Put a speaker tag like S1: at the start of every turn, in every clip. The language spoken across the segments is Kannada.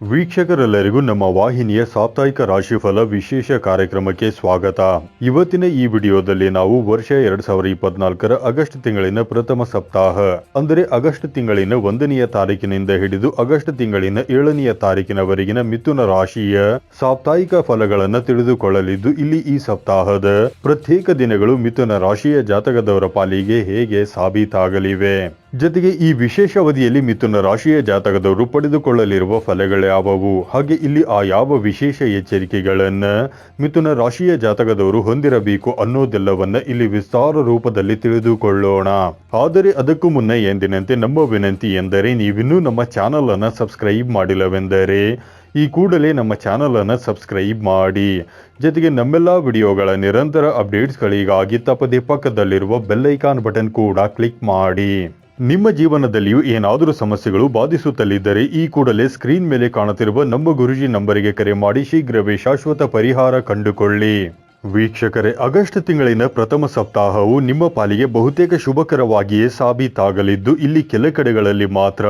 S1: ವೀಕ್ಷಕರೆಲ್ಲರಿಗೂ ನಮ್ಮ ವಾಹಿನಿಯ ಸಾಪ್ತಾಹಿಕ ರಾಶಿಫಲ ವಿಶೇಷ ಕಾರ್ಯಕ್ರಮಕ್ಕೆ ಸ್ವಾಗತ. ಇವತ್ತಿನ ಈ ವಿಡಿಯೋದಲ್ಲಿ ನಾವು ವರ್ಷ ಎರಡ್ ಸಾವಿರದ ಇಪ್ಪತ್ನಾಲ್ಕರ ಆಗಸ್ಟ್ ತಿಂಗಳಿನ ಪ್ರಥಮ ಸಪ್ತಾಹ, ಅಂದರೆ ಆಗಸ್ಟ್ ತಿಂಗಳಿನ ಒಂದನೆಯ ತಾರೀಕಿನಿಂದ ಹಿಡಿದು ಆಗಸ್ಟ್ ತಿಂಗಳಿನ ಏಳನೆಯ ತಾರೀಕಿನವರೆಗಿನ ಮಿಥುನ ರಾಶಿಯ ಸಾಪ್ತಾಹಿಕ ಫಲಗಳನ್ನು ತಿಳಿದುಕೊಳ್ಳಲಿದ್ದು, ಇಲ್ಲಿ ಈ ಸಪ್ತಾಹದ ಪ್ರತ್ಯೇಕ ದಿನಗಳು ಮಿಥುನ ರಾಶಿಯ ಜಾತಕದವರ ಪಾಲಿಗೆ ಹೇಗೆ ಸಾಬೀತಾಗಲಿವೆ. ಜೊತೆಗೆ ಈ ವಿಶೇಷ ಅವಧಿಯಲ್ಲಿ ಮಿಥುನ ರಾಶಿಯ ಜಾತಕದವರು ಪಡೆದುಕೊಳ್ಳಲಿರುವ ಫಲಗಳ್ಯಾವವು ಹಾಗೆ ಇಲ್ಲಿ ಆ ಯಾವ ವಿಶೇಷ ಎಚ್ಚರಿಕೆಗಳನ್ನು ಮಿಥುನ ರಾಶಿಯ ಜಾತಕದವರು ಹೊಂದಿರಬೇಕು ಅನ್ನೋದೆಲ್ಲವನ್ನ ಇಲ್ಲಿ ವಿಸ್ತಾರ ರೂಪದಲ್ಲಿ ತಿಳಿದುಕೊಳ್ಳೋಣ. ಆದರೆ ಅದಕ್ಕೂ ಮುನ್ನ ಎಂದಿನಂತೆ ನಮ್ಮ ವಿನಂತಿ ಎಂದರೆ ನೀವಿನ್ನೂ ನಮ್ಮ ಚಾನಲ್ ಅನ್ನು ಸಬ್ಸ್ಕ್ರೈಬ್ ಮಾಡಿಲ್ಲವೆಂದರೆ ಈ ಕೂಡಲೇ ನಮ್ಮ ಚಾನಲ್ ಅನ್ನು ಸಬ್ಸ್ಕ್ರೈಬ್ ಮಾಡಿ. ಜೊತೆಗೆ ನಮ್ಮೆಲ್ಲ ವಿಡಿಯೋಗಳ ನಿರಂತರ ಅಪ್ಡೇಟ್ಸ್ಗಳಿಗಾಗಿ ತಪ್ಪದೇ ಪಕ್ಕದಲ್ಲಿರುವ ಬೆಲ್ಲೈಕಾನ್ ಬಟನ್ ಕೂಡ ಕ್ಲಿಕ್ ಮಾಡಿ. ನಿಮ್ಮ ಜೀವನದಲ್ಲಿಯೂ ಏನಾದರೂ ಸಮಸ್ಯೆಗಳು ಬಾಧಿಸುತ್ತಲಿದ್ದರೆ ಈ ಕೂಡಲೇ ಸ್ಕ್ರೀನ್ ಮೇಲೆ ಕಾಣುತ್ತಿರುವ ನಮ್ಮ ಗುರುಜಿ ನಂಬರಿಗೆ ಕರೆ ಮಾಡಿ ಶೀಘ್ರವೇ ಶಾಶ್ವತ ಪರಿಹಾರ ಕಂಡುಕೊಳ್ಳಿ. ವೀಕ್ಷಕರೇ, ಆಗಸ್ಟ್ ತಿಂಗಳಿನ ಪ್ರಥಮ ಸಪ್ತಾಹವು ನಿಮ್ಮ ಪಾಲಿಗೆ ಬಹುತೇಕ ಶುಭಕರವಾಗಿಯೇ ಸಾಬೀತಾಗಲಿದ್ದು, ಇಲ್ಲಿ ಕೆಲ ಕಡೆಗಳಲ್ಲಿ ಮಾತ್ರ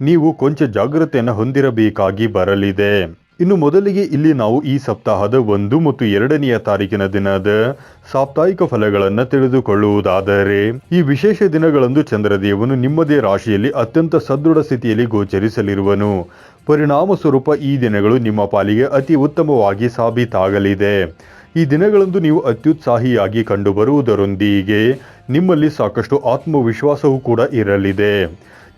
S1: ನೀವು ಕೊಂಚ ಜಾಗ್ರತೆಯನ್ನು ಹೊಂದಿರಬೇಕಾಗಿ ಬರಲಿದೆ. ಇನ್ನು ಮೊದಲಿಗೆ ಇಲ್ಲಿ ನಾವು ಈ ಸಪ್ತಾಹದ ಒಂದು ಮತ್ತು ಎರಡನೆಯ ತಾರೀಕಿನ ದಿನದ ಸಾಪ್ತಾಹಿಕ ಫಲಗಳನ್ನು ತಿಳಿದುಕೊಳ್ಳುವುದಾದರೆ, ಈ ವಿಶೇಷ ದಿನಗಳಂದು ಚಂದ್ರದೇವನು ನಿಮ್ಮದೇ ರಾಶಿಯಲ್ಲಿ ಅತ್ಯಂತ ಸದೃಢ ಸ್ಥಿತಿಯಲ್ಲಿ ಗೋಚರಿಸಲಿರುವನು. ಪರಿಣಾಮ ಸ್ವರೂಪ ಈ ದಿನಗಳು ನಿಮ್ಮ ಪಾಲಿಗೆ ಅತಿ ಉತ್ತಮವಾಗಿ ಸಾಬೀತಾಗಲಿದೆ. ಈ ದಿನಗಳಂದು ನೀವು ಅತ್ಯುತ್ಸಾಹಿಯಾಗಿ ಕಂಡುಬರುವುದರೊಂದಿಗೆ ನಿಮ್ಮಲ್ಲಿ ಸಾಕಷ್ಟು ಆತ್ಮವಿಶ್ವಾಸವೂ ಕೂಡ ಇರಲಿದೆ.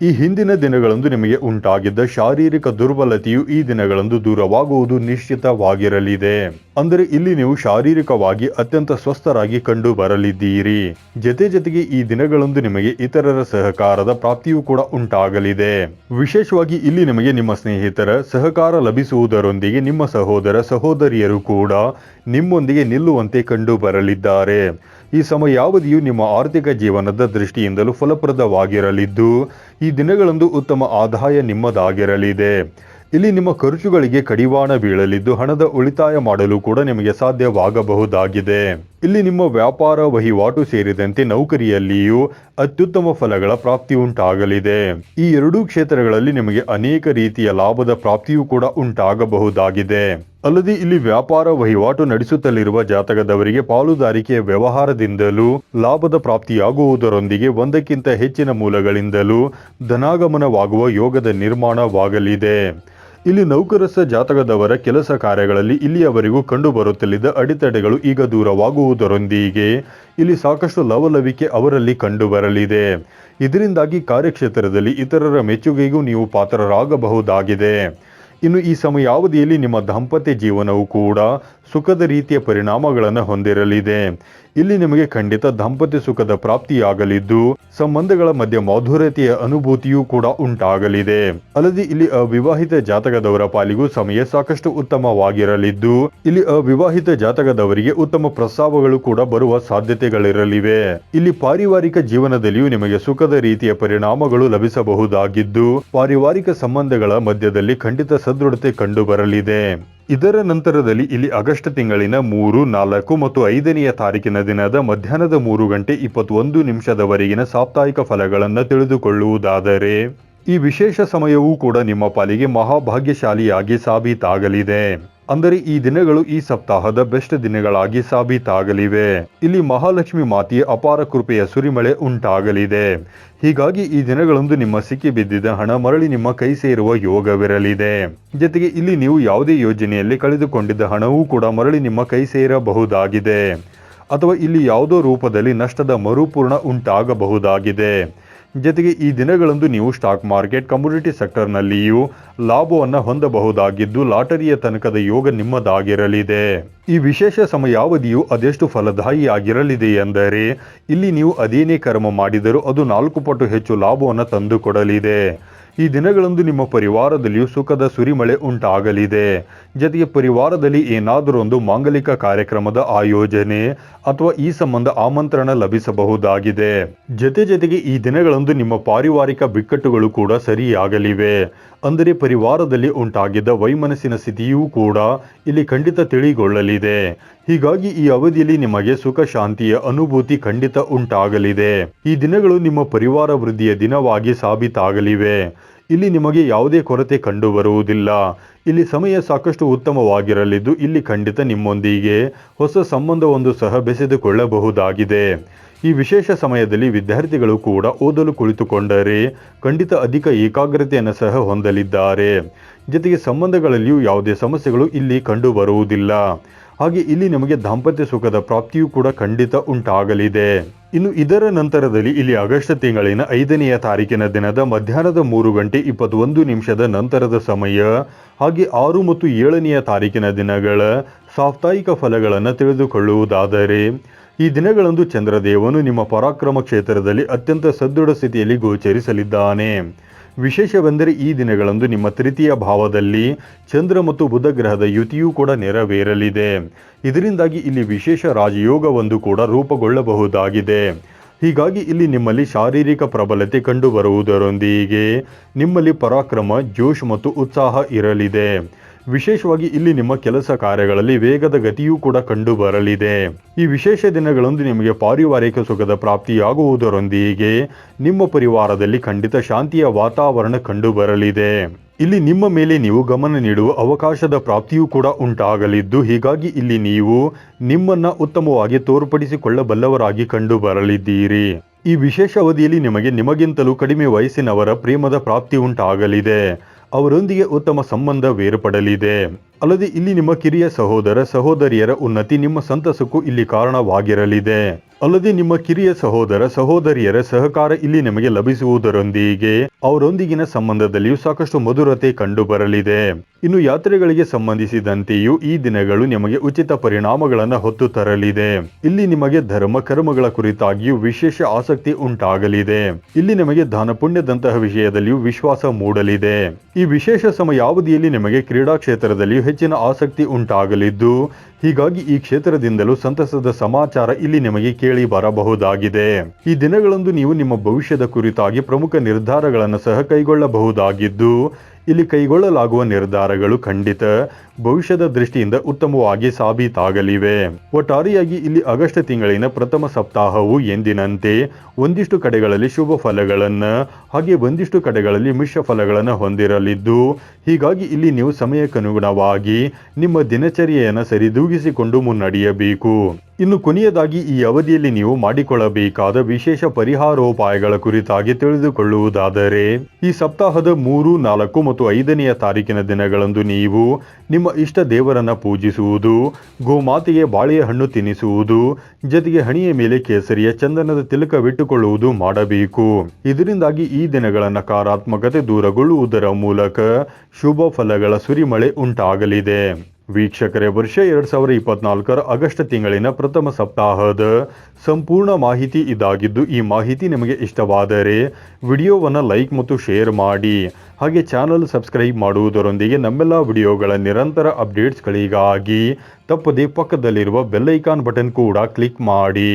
S1: ಈ ಹಿಂದಿನ ದಿನಗಳಂದು ನಿಮಗೆ ಉಂಟಾಗಿದ್ದ ಶಾರೀರಿಕ ದುರ್ಬಲತೆಯು ಈ ದಿನಗಳಂದು ದೂರವಾಗುವುದು ನಿಶ್ಚಿತವಾಗಿರಲಿದೆ. ಅಂದರೆ ಇಲ್ಲಿ ನೀವು ಶಾರೀರಿಕವಾಗಿ ಅತ್ಯಂತ ಸ್ವಸ್ಥರಾಗಿ ಕಂಡು ಬರಲಿದ್ದೀರಿ. ಜೊತೆ ಜೊತೆಗೆ ಈ ದಿನಗಳಂದು ನಿಮಗೆ ಇತರರ ಸಹಕಾರದ ಪ್ರಾಪ್ತಿಯೂ ಕೂಡ ಉಂಟಾಗಲಿದೆ. ವಿಶೇಷವಾಗಿ ಇಲ್ಲಿ ನಿಮಗೆ ನಿಮ್ಮ ಸ್ನೇಹಿತರ ಸಹಕಾರ ಲಭಿಸುವುದರೊಂದಿಗೆ ನಿಮ್ಮ ಸಹೋದರ ಸಹೋದರಿಯರು ಕೂಡ ನಿಮ್ಮೊಂದಿಗೆ ನಿಲ್ಲುವಂತೆ ಕಂಡು ಬರಲಿದ್ದಾರೆ. ಈ ಸಮಯಾವಧಿಯು ನಿಮ್ಮ ಆರ್ಥಿಕ ಜೀವನದ ದೃಷ್ಟಿಯಿಂದಲೂ ಫಲಪ್ರದವಾಗಿರಲಿದ್ದು ಈ ದಿನಗಳಂದು ಉತ್ತಮ ಆದಾಯ ನಿಮ್ಮದಾಗಿರಲಿದೆ. ಇಲ್ಲಿ ನಿಮ್ಮ ಖರ್ಚುಗಳಿಗೆ ಕಡಿವಾಣ ಬೀಳಲಿದ್ದು ಹಣದ ಉಳಿತಾಯ ಮಾಡಲು ಕೂಡ ನಿಮಗೆ ಸಾಧ್ಯವಾಗಬಹುದಾಗಿದೆ. ಇಲ್ಲಿ ನಿಮ್ಮ ವ್ಯಾಪಾರ ವಹಿವಾಟು ಸೇರಿದಂತೆ ನೌಕರಿಯಲ್ಲಿಯೂ ಅತ್ಯುತ್ತಮ ಫಲಗಳ ಪ್ರಾಪ್ತಿ ಉಂಟಾಗಲಿದೆ. ಈ ಎರಡೂ ಕ್ಷೇತ್ರಗಳಲ್ಲಿ ನಿಮಗೆ ಅನೇಕ ರೀತಿಯ ಲಾಭದ ಪ್ರಾಪ್ತಿಯೂ ಕೂಡ ಉಂಟಾಗಬಹುದಾಗಿದೆ. ಅಲ್ಲದೆ ಇಲ್ಲಿ ವ್ಯಾಪಾರ ವಹಿವಾಟು ನಡೆಸುತ್ತಲಿರುವ ಜಾತಕದವರಿಗೆ ಪಾಲುದಾರಿಕೆಯ ವ್ಯವಹಾರದಿಂದಲೂ ಲಾಭದ ಪ್ರಾಪ್ತಿಯಾಗುವುದರೊಂದಿಗೆ ಒಂದಕ್ಕಿಂತ ಹೆಚ್ಚಿನ ಮೂಲಗಳಿಂದಲೂ ಧನಾಗಮನವಾಗುವ ಯೋಗದ ನಿರ್ಮಾಣವಾಗಲಿದೆ. ಇಲ್ಲಿ ನೌಕರಸ ಜಾತಕದವರ ಕೆಲಸ ಕಾರ್ಯಗಳಲ್ಲಿ ಇಲ್ಲಿಯವರೆಗೂ ಕಂಡುಬರುತ್ತಲಿದ್ದ ಅಡೆತಡೆಗಳು ಈಗ ದೂರವಾಗುವುದರೊಂದಿಗೆ ಇಲ್ಲಿ ಸಾಕಷ್ಟು ಲವಲವಿಕೆ ಅವರಲ್ಲಿ ಕಂಡುಬರಲಿದೆ. ಇದರಿಂದಾಗಿ ಕಾರ್ಯಕ್ಷೇತ್ರದಲ್ಲಿ ಇತರರ ಮೆಚ್ಚುಗೆಗೂ ನೀವು ಪಾತ್ರರಾಗಬಹುದಾಗಿದೆ. ಇನ್ನು ಈ ಸಮಯಾವಧಿಯಲ್ಲಿ ನಿಮ್ಮ ದಾಂಪತ್ಯ ಜೀವನವು ಕೂಡ ಸುಖದ ರೀತಿಯ ಪರಿಣಾಮಗಳನ್ನು ಹೊಂದಿರಲಿದೆ. ಇಲ್ಲಿ ನಿಮಗೆ ಖಂಡಿತ ದಂಪತಿ ಸುಖದ ಪ್ರಾಪ್ತಿಯಾಗಲಿದ್ದು, ಸಂಬಂಧಗಳ ಮಧ್ಯೆ ಮಾಧುರ್ಯತೆಯ ಅನುಭೂತಿಯೂ ಕೂಡ ಉಂಟಾಗಲಿದೆ. ಅಲ್ಲದೆ ಇಲ್ಲಿ ಅವಿವಾಹಿತ ಜಾತಕದವರ ಪಾಲಿಗೂ ಸಮಯ ಸಾಕಷ್ಟು ಉತ್ತಮವಾಗಿರಲಿದ್ದು, ಇಲ್ಲಿ ಅವಿವಾಹಿತ ಜಾತಕದವರಿಗೆ ಉತ್ತಮ ಪ್ರಸ್ತಾವಗಳು ಕೂಡ ಬರುವ ಸಾಧ್ಯತೆಗಳಿರಲಿವೆ. ಇಲ್ಲಿ ಪಾರಿವಾರಿಕ ಜೀವನದಲ್ಲಿಯೂ ನಿಮಗೆ ಸುಖದ ರೀತಿಯ ಪರಿಣಾಮಗಳು ಲಭಿಸಬಹುದಾಗಿದ್ದು, ಪಾರಿವಾರಿಕ ಸಂಬಂಧಗಳ ಮಧ್ಯದಲ್ಲಿ ಖಂಡಿತ ಸದೃಢತೆ ಕಂಡು ಬರಲಿದೆ ಇದರ ನಂತರದಲ್ಲಿ ಇಲ್ಲಿ ಆಗಸ್ಟ್ ತಿಂಗಳಿನ ಮೂರು, ನಾಲ್ಕು ಮತ್ತು ಐದನೆಯ ತಾರೀಕಿನ ದಿನದ ಮಧ್ಯಾಹ್ನದ ಮೂರು ಗಂಟೆ ಇಪ್ಪತ್ತೊಂದು ನಿಮಿಷದವರೆಗಿನ ಸಾಪ್ತಾಹಿಕ ಫಲಗಳನ್ನು ತಿಳಿದುಕೊಳ್ಳುವುದಾದರೆ ಈ ವಿಶೇಷ ಸಮಯವೂ ಕೂಡ ನಿಮ್ಮ ಪಾಲಿಗೆ ಮಹಾಭಾಗ್ಯಶಾಲಿಯಾಗಿ ಸಾಬೀತಾಗಲಿದೆ. ಅಂದರೆ ಈ ದಿನಗಳು ಈ ಸಪ್ತಾಹದ ಬೆಸ್ಟ್ ದಿನಗಳಾಗಿ ಸಾಬೀತಾಗಲಿವೆ. ಇಲ್ಲಿ ಮಹಾಲಕ್ಷ್ಮಿ ಮಾತೆಯ ಅಪಾರ ಕೃಪೆಯ ಸುರಿಮಳೆ ಉಂಟಾಗಲಿದೆ. ಹೀಗಾಗಿ ಈ ದಿನಗಳಂದು ನಿಮ್ಮ ಸಿಕ್ಕಿ ಬಿದ್ದಿದ್ದ ಹಣ ಮರಳಿ ನಿಮ್ಮ ಕೈ ಸೇರುವ ಯೋಗವಿರಲಿದೆ. ಜೊತೆಗೆ ಇಲ್ಲಿ ನೀವು ಯಾವುದೇ ಯೋಜನೆಯಲ್ಲಿ ಕಳೆದುಕೊಂಡಿದ್ದ ಹಣವೂ ಕೂಡ ಮರಳಿ ನಿಮ್ಮ ಕೈ ಸೇರಬಹುದಾಗಿದೆ. ಅಥವಾ ಇಲ್ಲಿ ಯಾವುದೋ ರೂಪದಲ್ಲಿ ನಷ್ಟದ ಮರುಪೂರ್ಣ ಉಂಟಾಗಬಹುದಾಗಿದೆ. ಜೊತೆಗೆ ಈ ದಿನಗಳಂದು ನೀವು ಸ್ಟಾಕ್ ಮಾರ್ಕೆಟ್ ಕಮ್ಯುನಿಟಿ ಸೆಕ್ಟರ್ನಲ್ಲಿಯೂ ಲಾಭವನ್ನು ಹೊಂದಬಹುದಾಗಿದ್ದು ಲಾಟರಿಯ ತನಕದ ಯೋಗ ನಿಮ್ಮದಾಗಿರಲಿದೆ. ಈ ವಿಶೇಷ ಸಮಯಾವಧಿಯು ಅದೆಷ್ಟು ಫಲದಾಯಿಯಾಗಿರಲಿದೆ ಎಂದರೆ, ಇಲ್ಲಿ ನೀವು ಅದೇನೇ ಕರ್ಮ ಮಾಡಿದರೂ ಅದು ನಾಲ್ಕು ಪಟ್ಟು ಹೆಚ್ಚು ಲಾಭವನ್ನು ತಂದುಕೊಡಲಿದೆ. ಈ ದಿನಗಳಂದು ನಿಮ್ಮ ಪರಿವಾರದಲ್ಲಿಯೂ ಸುಖದ ಸುರಿಮಳೆ ಉಂಟಾಗಲಿದೆ. ಜೊತೆಗೆ ಪರಿವಾರದಲ್ಲಿ ಏನಾದರೂ ಒಂದು ಮಾಂಗಲಿಕ ಕಾರ್ಯಕ್ರಮದ ಆಯೋಜನೆ ಅಥವಾ ಈ ಸಂಬಂಧ ಆಮಂತ್ರಣ ಲಭಿಸಬಹುದಾಗಿದೆ. ಜೊತೆ ಜೊತೆಗೆ ಈ ದಿನಗಳಂದು ನಿಮ್ಮ ಪಾರಿವಾರಿಕ ಬಿಕ್ಕಟ್ಟುಗಳು ಕೂಡ ಸರಿಯಾಗಲಿವೆ. ಅಂದರೆ ಪರಿವಾರದಲ್ಲಿ ಉಂಟಾಗಿದ್ದ ವೈಮನಸ್ಸಿನ ಸ್ಥಿತಿಯೂ ಕೂಡ ಇಲ್ಲಿ ಖಂಡಿತ ತಿಳಿಗೊಳ್ಳಲಿದೆ. ಹೀಗಾಗಿ ಈ ಅವಧಿಯಲ್ಲಿ ನಿಮಗೆ ಸುಖ, ಶಾಂತಿಯ ಅನುಭೂತಿ ಖಂಡಿತ ಉಂಟಾಗಲಿದೆ. ಈ ದಿನಗಳು ನಿಮ್ಮ ಪರಿವಾರ ವೃದ್ಧಿಯ ದಿನವಾಗಿ ಸಾಬೀತಾಗಲಿವೆ. ಇಲ್ಲಿ ನಿಮಗೆ ಯಾವುದೇ ಕೊರತೆ ಕಂಡು ಬರುವುದಿಲ್ಲ ಇಲ್ಲಿ ಸಮಯ ಸಾಕಷ್ಟು ಉತ್ತಮವಾಗಿರಲಿದ್ದು ಇಲ್ಲಿ ಖಂಡಿತ ನಿಮ್ಮೊಂದಿಗೆ ಹೊಸ ಸಂಬಂಧವೊಂದು ಸಹ ಬೆಸೆದುಕೊಳ್ಳಬಹುದಾಗಿದೆ. ಈ ವಿಶೇಷ ಸಮಯದಲ್ಲಿ ವಿದ್ಯಾರ್ಥಿಗಳು ಕೂಡ ಓದಲು ಕುಳಿತುಕೊಂಡರೆ ಖಂಡಿತ ಅಧಿಕ ಏಕಾಗ್ರತೆಯನ್ನು ಸಹ ಹೊಂದಲಿದ್ದಾರೆ. ಜೊತೆಗೆ ಸಂಬಂಧಗಳಲ್ಲಿಯೂ ಯಾವುದೇ ಸಮಸ್ಯೆಗಳು ಇಲ್ಲಿ ಕಂಡುಬರುವುದಿಲ್ಲ. ಹಾಗೆ ಇಲ್ಲಿ ನಿಮಗೆ ದಾಂಪತ್ಯ ಸುಖದ ಪ್ರಾಪ್ತಿಯೂ ಕೂಡ ಖಂಡಿತ ಉಂಟಾಗಲಿದೆ. ಇನ್ನು ಇದರ ನಂತರದಲ್ಲಿ ಇಲ್ಲಿ ಆಗಸ್ಟ್ ತಿಂಗಳಿನ ಐದನೆಯ ತಾರೀಕಿನ ದಿನದ ಮಧ್ಯಾಹ್ನದ ಮೂರು ಗಂಟೆ ಇಪ್ಪತ್ತೊಂದು ನಿಮಿಷದ ನಂತರದ ಸಮಯ, ಹಾಗೆ ಆರು ಮತ್ತು ಏಳನೆಯ ತಾರೀಕಿನ ದಿನಗಳ ಸಾಪ್ತಾಹಿಕ ಫಲಗಳನ್ನು ತಿಳಿದುಕೊಳ್ಳುವುದಾದರೆ ಈ ದಿನಗಳಂದು ಚಂದ್ರದೇವನು ನಿಮ್ಮ ಪರಾಕ್ರಮ ಕ್ಷೇತ್ರದಲ್ಲಿ ಅತ್ಯಂತ ಸದೃಢ ಸ್ಥಿತಿಯಲ್ಲಿ ಗೋಚರಿಸಲಿದ್ದಾನೆ. ವಿಶೇಷವೆಂದರೆ ಈ ದಿನಗಳಂದು ನಿಮ್ಮ ತೃತೀಯ ಭಾವದಲ್ಲಿ ಚಂದ್ರ ಮತ್ತು ಬುಧ ಗ್ರಹದ ಯುತಿಯೂ ಕೂಡ ನೆರವೇರಲಿದೆ. ಇದರಿಂದಾಗಿ ಇಲ್ಲಿ ವಿಶೇಷ ರಾಜಯೋಗವೊಂದು ಕೂಡ ರೂಪುಗೊಳ್ಳಬಹುದಾಗಿದೆ. ಹೀಗಾಗಿ ಇಲ್ಲಿ ನಿಮ್ಮಲ್ಲಿ ಶಾರೀರಿಕ ಪ್ರಬಲತೆ ಕಂಡುಬರುವುದರೊಂದಿಗೆ ನಿಮ್ಮಲ್ಲಿ ಪರಾಕ್ರಮ, ಜೋಶ್ ಮತ್ತು ಉತ್ಸಾಹ ಇರಲಿದೆ. ವಿಶೇಷವಾಗಿ ಇಲ್ಲಿ ನಿಮ್ಮ ಕೆಲಸ ಕಾರ್ಯಗಳಲ್ಲಿ ವೇಗದ ಗತಿಯೂ ಕೂಡ ಕಂಡು ಬರಲಿದೆ ಈ ವಿಶೇಷ ದಿನಗಳಂದು ನಿಮಗೆ ಪಾರಿವಾರಿಕ ಸುಖದ ಪ್ರಾಪ್ತಿಯಾಗುವುದರೊಂದಿಗೆ ನಿಮ್ಮ ಪರಿವಾರದಲ್ಲಿ ಖಂಡಿತ ಶಾಂತಿಯ ವಾತಾವರಣ ಕಂಡು ಬರಲಿದೆ ಇಲ್ಲಿ ನಿಮ್ಮ ಮೇಲೆ ನೀವು ಗಮನ ನೀಡುವ ಅವಕಾಶದ ಪ್ರಾಪ್ತಿಯೂ ಕೂಡ ಉಂಟಾಗಲಿದ್ದು, ಹೀಗಾಗಿ ಇಲ್ಲಿ ನೀವು ನಿಮ್ಮನ್ನ ಉತ್ತಮವಾಗಿ ತೋರ್ಪಡಿಸಿಕೊಳ್ಳಬಲ್ಲವರಾಗಿ ಕಂಡು ಬರಲಿದ್ದೀರಿ ಈ ವಿಶೇಷ ಅವಧಿಯಲ್ಲಿ ನಿಮಗೆ ನಿಮಗಿಂತಲೂ ಕಡಿಮೆ ವಯಸ್ಸಿನವರ ಪ್ರೇಮದ ಪ್ರಾಪ್ತಿ ಉಂಟಾಗಲಿದೆ. ಅವರೊಂದಿಗೆ ಉತ್ತಮ ಸಂಬಂಧವೇರ್ಪಡಲಿದೆ ಅಲ್ಲದೆ ಇಲ್ಲಿ ನಿಮ್ಮ ಕಿರಿಯ ಸಹೋದರ ಸಹೋದರಿಯರ ಉನ್ನತಿ ನಿಮ್ಮ ಸಂತಸಕ್ಕೂ ಇಲ್ಲಿ ಕಾರಣವಾಗಿರಲಿದೆ. ಅಲ್ಲದೆ ನಿಮ್ಮ ಕಿರಿಯ ಸಹೋದರ, ಸಹೋದರಿಯರ ಸಹಕಾರ ಇಲ್ಲಿ ನಿಮಗೆ ಲಭಿಸುವುದರೊಂದಿಗೆ ಅವರೊಂದಿಗಿನ ಸಂಬಂಧದಲ್ಲಿಯೂ ಸಾಕಷ್ಟು ಮಧುರತೆ ಕಂಡು ಬರಲಿದೆ ಇನ್ನು ಯಾತ್ರೆಗಳಿಗೆ ಸಂಬಂಧಿಸಿದಂತೆಯೂ ಈ ದಿನಗಳು ನಿಮಗೆ ಉಚಿತ ಪರಿಣಾಮಗಳನ್ನು ಹೊತ್ತು ತರಲಿದೆ. ಇಲ್ಲಿ ನಿಮಗೆ ಧರ್ಮ, ಕರ್ಮಗಳ ಕುರಿತಾಗಿಯೂ ವಿಶೇಷ ಆಸಕ್ತಿ ಉಂಟಾಗಲಿದೆ. ಇಲ್ಲಿ ನಿಮಗೆ ದಾನ ಪುಣ್ಯದಂತಹ ವಿಷಯದಲ್ಲಿಯೂ ವಿಶ್ವಾಸ ಮೂಡಲಿದೆ. ಈ ವಿಶೇಷ ಸಮಯಾವಧಿಯಲ್ಲಿ ನಿಮಗೆ ಕ್ರೀಡಾ ಕ್ಷೇತ್ರದಲ್ಲಿಯೂ ಹೆಚ್ಚಿನ ಆಸಕ್ತಿ ಉಂಟಾಗಲಿದ್ದು ಹೀಗಾಗಿ ಈ ಕ್ಷೇತ್ರದಿಂದಲೂ ಸಂತಸದ ಸಮಾಚಾರ ಇಲ್ಲಿ ನಿಮಗೆ ಕೇಳಿ ಬರಬಹುದಾಗಿದೆ. ಈ ದಿನಗಳಂದು ನೀವು ನಿಮ್ಮ ಭವಿಷ್ಯದ ಕುರಿತಾಗಿ ಪ್ರಮುಖ ನಿರ್ಧಾರಗಳನ್ನು ಸಹ ಕೈಗೊಳ್ಳಬಹುದಾಗಿದ್ದು, ಇಲ್ಲಿ ಕೈಗೊಳ್ಳಲಾಗುವ ನಿರ್ಧಾರಗಳು ಖಂಡಿತ ಭವಿಷ್ಯದ ದೃಷ್ಟಿಯಿಂದ ಉತ್ತಮವಾಗಿ ಸಾಬೀತಾಗಲಿವೆ. ಒಟ್ಟಾರೆಯಾಗಿ ಇಲ್ಲಿ ಆಗಸ್ಟ್ ತಿಂಗಳಿನ ಪ್ರಥಮ ಸಪ್ತಾಹವು ಎಂದಿನಂತೆ ಒಂದಿಷ್ಟು ಕಡೆಗಳಲ್ಲಿ ಶುಭ ಫಲಗಳನ್ನು ಹಾಗೆ ಒಂದಿಷ್ಟು ಕಡೆಗಳಲ್ಲಿ ಮಿಶ್ರ ಫಲಗಳನ್ನು ಹೊಂದಿರಲಿದ್ದು, ಹೀಗಾಗಿ ಇಲ್ಲಿ ನೀವು ಸಮಯಕ್ಕನುಗುಣವಾಗಿ ನಿಮ್ಮ ದಿನಚರಿಯನ್ನು ಸರಿದೂಗಿಸಿಕೊಂಡು ಮುನ್ನಡೆಯಬೇಕು. ಇನ್ನು ಕೊನೆಯದಾಗಿ ಈ ಅವಧಿಯಲ್ಲಿ ನೀವು ಮಾಡಿಕೊಳ್ಳಬೇಕಾದ ವಿಶೇಷ ಪರಿಹಾರೋಪಾಯಗಳ ಕುರಿತಾಗಿ ತಿಳಿದುಕೊಳ್ಳುವುದಾದರೆ, ಈ ಸಪ್ತಾಹದ ಮೂರು, ನಾಲ್ಕು ಮತ್ತು ಐದನೆಯ ತಾರೀಕಿನ ದಿನಗಳಂದು ನೀವು ನಿಮ್ಮ ಇಷ್ಟ ದೇವರನ್ನು ಪೂಜಿಸುವುದು, ಗೋಮಾತೆಗೆ ಬಾಳೆಯ ಹಣ್ಣು ತಿನ್ನಿಸುವುದು ಜೊತೆಗೆ ಹಣಿಯ ಮೇಲೆ ಕೇಸರಿಯ ಚಂದನದ ತಿಲಕವಿಟ್ಟುಕೊಳ್ಳುವುದು ಮಾಡಬೇಕು. ಇದರಿಂದಾಗಿ ಈ ದಿನಗಳ ನಕಾರಾತ್ಮಕತೆ ದೂರಗೊಳ್ಳುವುದರ ಮೂಲಕ ಶುಭ ಫಲಗಳ ಸುರಿಮಳೆ ಉಂಟಾಗಲಿದೆ. ವೀಕ್ಷಕರೇ, ವರ್ಷ ಎರಡ್ ಸಾವಿರದ ಇಪ್ಪತ್ನಾಲ್ಕರ ಆಗಸ್ಟ್ ತಿಂಗಳಿನ ಪ್ರಥಮ ಸಪ್ತಾಹದ ಸಂಪೂರ್ಣ ಮಾಹಿತಿ ಇದಾಗಿದ್ದು, ಈ ಮಾಹಿತಿ ನಿಮಗೆ ಇಷ್ಟವಾದರೆ ವಿಡಿಯೋವನ್ನು ಲೈಕ್ ಮತ್ತು ಶೇರ್ ಮಾಡಿ. ಹಾಗೆ ಚಾನಲ್ ಸಬ್ಸ್ಕ್ರೈಬ್ ಮಾಡುವುದರೊಂದಿಗೆ ನಮ್ಮೆಲ್ಲ ವಿಡಿಯೋಗಳ ನಿರಂತರ ಅಪ್ಡೇಟ್ಸ್ಗಳಿಗಾಗಿ ತಪ್ಪದೆ ಪಕ್ಕದಲ್ಲಿರುವ ಬೆಲ್ಲೈಕಾನ್ ಬಟನ್ ಕೂಡ ಕ್ಲಿಕ್ ಮಾಡಿ.